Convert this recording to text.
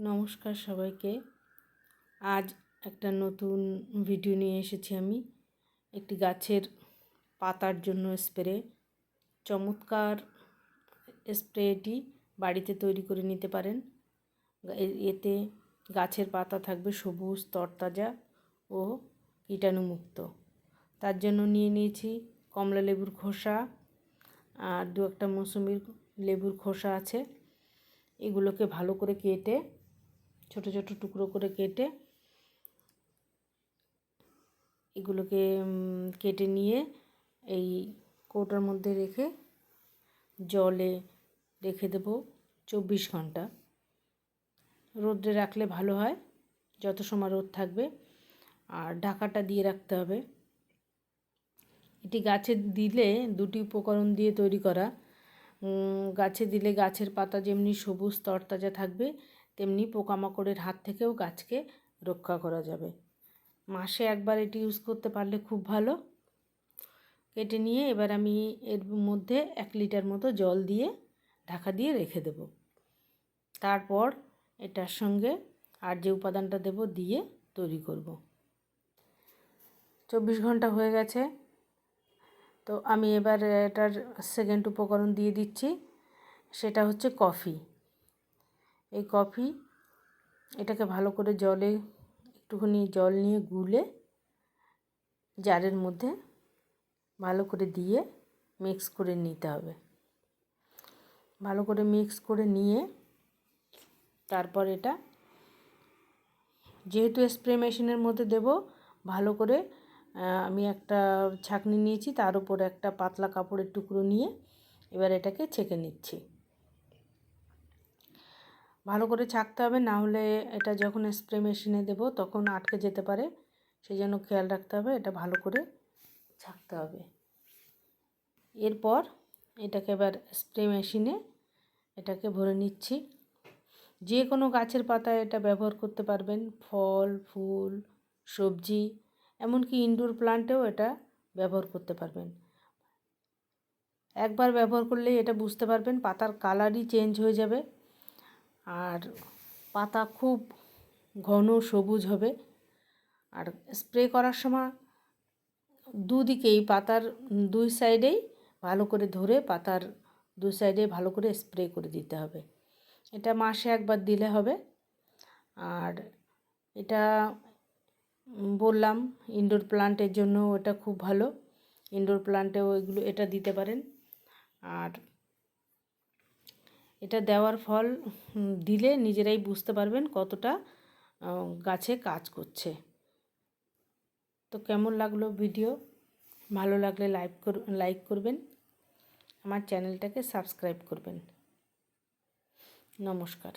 নমস্কার সবাইকে। আজ একটা নতুন ভিডিও নিয়ে এসেছি আমি। একটি গাছের পাতার জন্য স্প্রে। চমৎকার স্প্রেটি বাড়িতে তৈরি করে নিতে পারেন। এতে গাছের পাতা থাকবে সবুজ, তরতাজা ও কীটাণুমুক্ত। তার জন্য নিয়ে নিয়েছি কমলা লেবুর খোসা। আর দু একটা মৌসুমির লেবুর খোসা আছে। এগুলোকে ভালো করে কেটে ছোট ছোট টুকরো করে কেটে এগুলোকে কেটে নিয়ে এই কৌটার মধ্যে রেখে জলে রেখে দেব চব্বিশ ঘণ্টা। রোদ্রে রাখলে ভালো হয়, যত সময় রোদ থাকবে। আর ঢাকাটা দিয়ে রাখতে হবে। এটি গাছে দিলে দুটি উপকরণ দিয়ে তৈরি করা। গাছে দিলে গাছের পাতা যেমনি সবুজ তরতাজা থাকবে তেমনি পোকামাকড়ের হাত থেকেও গাছকে রক্ষা করা যাবে। মাসে একবার এটি ইউজ করতে পারলে খুব ভালো। কেটে নিয়ে এবার আমি এর মধ্যে এক লিটার মতো জল দিয়ে ঢাকা দিয়ে রেখে দেব। তারপর এটার সঙ্গে আর যে উপাদানটা দেব দিয়ে তৈরি করব। চব্বিশ ঘণ্টা হয়ে গেছে। তো আমি এবার এটার সেকেন্ড উপকরণ দিয়ে দিচ্ছি। সেটা হচ্ছে কফি। এই কফি, এটাকে ভালো করে জলে, একটুখানি জল নিয়ে গুলে, জারের মধ্যে ভালো করে দিয়ে মিক্স করে নিতে হবে। ভালো করে মিক্স করে নিয়ে তারপর এটা, যেহেতু স্প্রে মেশিনের মধ্যে দেব, ভালো করে আমি একটা ছাঁকনি নিয়েছি, তার উপর একটা পাতলা কাপড়ের টুকরো নিয়ে এবার এটাকে ছেঁকে নিচ্ছি। ভালো করে ছাকতে হবে, না হলে এটা যখন স্প্রে মেশিনে দেব তখন আটকে যেতে পারে। সেই জন্য খেয়াল রাখতে হবে, এটা ভালো করে ছাকতে হবে। এরপর এটাকে এবার স্প্রে মেশিনে এটাকে ভরে নিচ্ছি। যে কোনো গাছের পাতায় এটা ব্যবহার করতে পারবেন, ফল, ফুল, সবজি, এমনকি ইনডোর প্লান্টেও এটা ব্যবহার করতে পারবেন। একবার ব্যবহার করলেই এটা বুঝতে পারবেন, পাতার কালারই চেঞ্জ হয়ে যাবে। আর পাতা খুব ঘন সবুজ হবে। আর স্প্রে করার সময় দুদিকেই পাতার দুই সাইডেই ভালো করে ধরে পাতার দুই সাইডে ভালো করে স্প্রে করে দিতে হবে। এটা মাসে একবার দিলে হবে। আর এটা বললাম ইনডোর প্লান্টের জন্য এটা খুব ভালো। ইনডোর প্লান্টেও এগুলো, এটা দিতে পারেন। আর এটা দেওয়ার ফল দিলে নিজেরাই বুঝতে পারবেন কতটা গাছে কাজ করছে। তো কেমন লাগল ভিডিও? ভালো লাগলে লাইক কর, লাইক করবেন। আমার চ্যানেলটাকে সাবস্ক্রাইব করবেন। নমস্কার।